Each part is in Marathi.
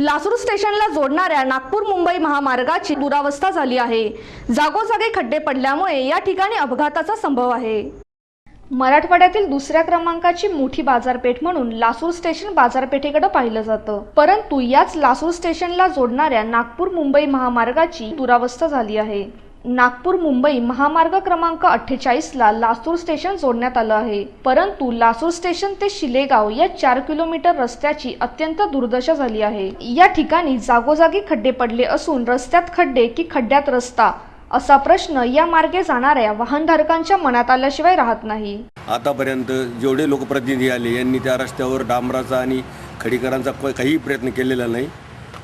लासूर स्टेशनला जोडणाऱ्या नागपूर मुंबई महामार्गाची दुरावस्था झाली आहे. जागोजागी खड्डे पडल्यामुळे या ठिकाणी अपघाताचा संभव आहे. मराठवाड्यातील दुसऱ्या क्रमांकाची मोठी बाजारपेठ म्हणून लासूर स्टेशन बाजारपेठेकडे पाहिलं जातं. परंतु याच लासूर स्टेशनला जोडणाऱ्या नागपूर मुंबई महामार्गाची दुरावस्था झाली आहे. नागपूर मुंबई महामार्ग क्रमांक अठ्ठेचाळीसला लासूर स्टेशन जोडण्यात आलं आहे. परंतु लासूर स्टेशन ते शिलेगाव या चार किलोमीटर रस्त्याची अत्यंत दुर्दशा झाली आहे. या ठिकाणी जागोजागी खड्डे पडले असून रस्त्यात खड्डे की खड्ड्यात रस्ता असा प्रश्न या मार्गे जाणाऱ्या वाहनधारकांच्या मनात आल्याशिवाय राहत नाही. आतापर्यंत जेवढे लोकप्रतिनिधी आले यांनी त्या रस्त्यावर डांबराचा आणि खडीकरांचा काही काहीही प्रयत्न केलेला नाही.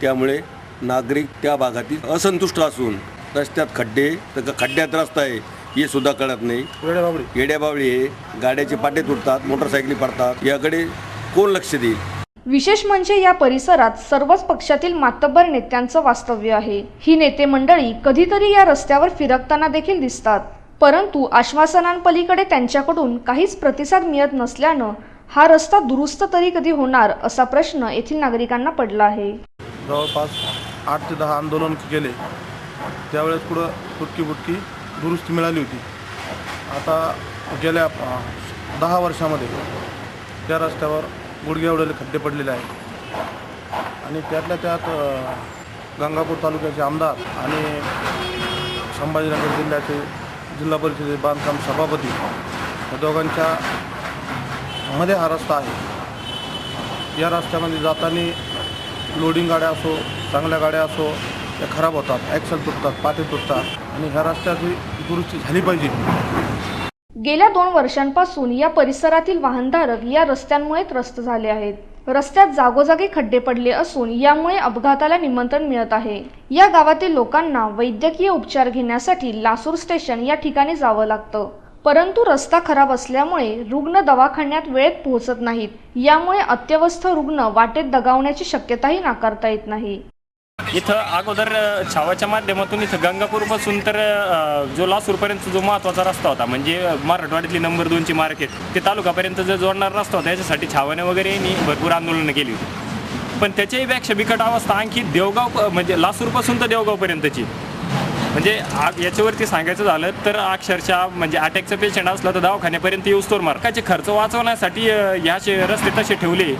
त्यामुळे नागरिक त्या भागातील असंतुष्ट असून रस्त्यात खड्डे तर का खड्ड्यात रस्ता आहे हे सुद्धा कळत नाही. येड्याबावळी आहे गाड्याचे पाटे तुटतात मोटरसायकली पडतात याकडे कोण लक्ष देईल? विशेष म्हणजे या परिसरात सर्वच पक्षातील मातब्बर नेत्यांचं वास्तव्य आहे. ही नेते मंडळी कधीतरी या रस्त्यावर फिरकताना देखील दिसतात. परंतु आश्वासनांपलीकडे त्यांच्याकडून काहीच प्रतिसाद मिळत नसल्यानं हा रस्ता दुरुस्त तरी कधी होणार असा प्रश्न येथील नागरिकांना पडला आहे. जवळपास आठ ते दहा आंदोलन केले. त्यावेळेस पुढं फुटकी फुटकी दुरुस्ती मिळाली होती. आता गेल्या दहा वर्षामध्ये त्या रस्त्यावर गुडघे उडलेले खड्डे पडलेले आहेत. आणि त्यातल्या त्यात गंगापूर तालुक्याचे आमदार आणि संभाजीनगर जिल्ह्याचे जिल्हा परिषदेचे बांधकाम सभापती या दोघांच्या मध्ये हा रस्ता आहे. या रस्त्यामध्ये जाताना लोडिंग गाड्या असो चांगल्या गाड्या असो त्या खराब होतात ॲक्सल तुटतात पाते तुटतात आणि ह्या रस्त्याची दुरुस्ती झाली पाहिजे. गेल्या दोन वर्षांपासून या परिसरातील वाहनधारक या रस्त्यांमुळे त्रस्त झाले आहेत. रस्त्यात जागोजागी खड्डे पडले असून यामुळे अपघाताला निमंत्रण मिळत आहे. या गावातील लोकांना वैद्यकीय उपचार घेण्यासाठी लासूर स्टेशन या ठिकाणी जावं लागतं. परंतु रस्ता खराब असल्यामुळे रुग्ण दवाखान्यात वेळेत पोहोचत नाहीत. यामुळे अत्यवस्थ रुग्ण वाटेत दगावण्याची शक्यताही नाकारता येत नाही. इथं अगोदर छावाच्या माध्यमातून इथं गंगापूरपासून तर जो लासूरपर्यंत जो महत्त्वाचा रस्ता होता म्हणजे मराठवाड्यातली नंबर दोनची मार्केट ते तालुकापर्यंत जो जोडणारा रस्ता होता याच्यासाठी छावाने वगैरे यांनी भरपूर आंदोलनं केली होती. पण त्याच्याही पेक्षा बिकट अवस्था आणखी देवगाव म्हणजे लासूरपासून तर देवगावपर्यंतची. म्हणजे याच्यावरती सांगायचं झालं तर अक्षरशः म्हणजे अटॅकचं पेशंट असलं तर दवाखान्यापर्यंत येऊस तोर मार्काचे खर्च वाचवण्यासाठी ह्या ह्याचे रस्ते तसे ठेवले.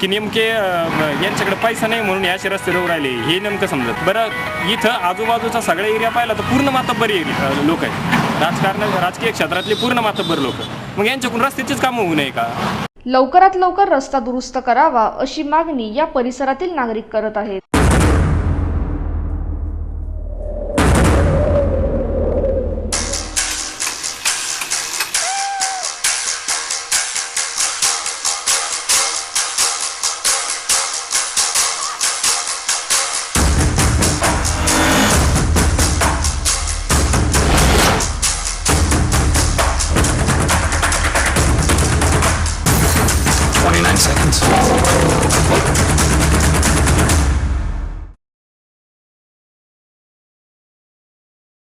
की नेमके यांच्याकडे पैसा नाही म्हणून असे रस्ते रोग राहिले हे नेमकं समजत बरं इथं आजूबाजूचा सगळा एरिया पाहिला तर पूर्ण मातब्बर एरिया लोक आहेत. राजकारण राजकीय क्षेत्रातले पूर्ण मातब्बर लोक. मग यांच्याकडून रस्त्याचीच कामं होऊ नये का? लवकरात लवकर रस्ता दुरुस्त करावा अशी मागणी या परिसरातील नागरिक करत आहेत.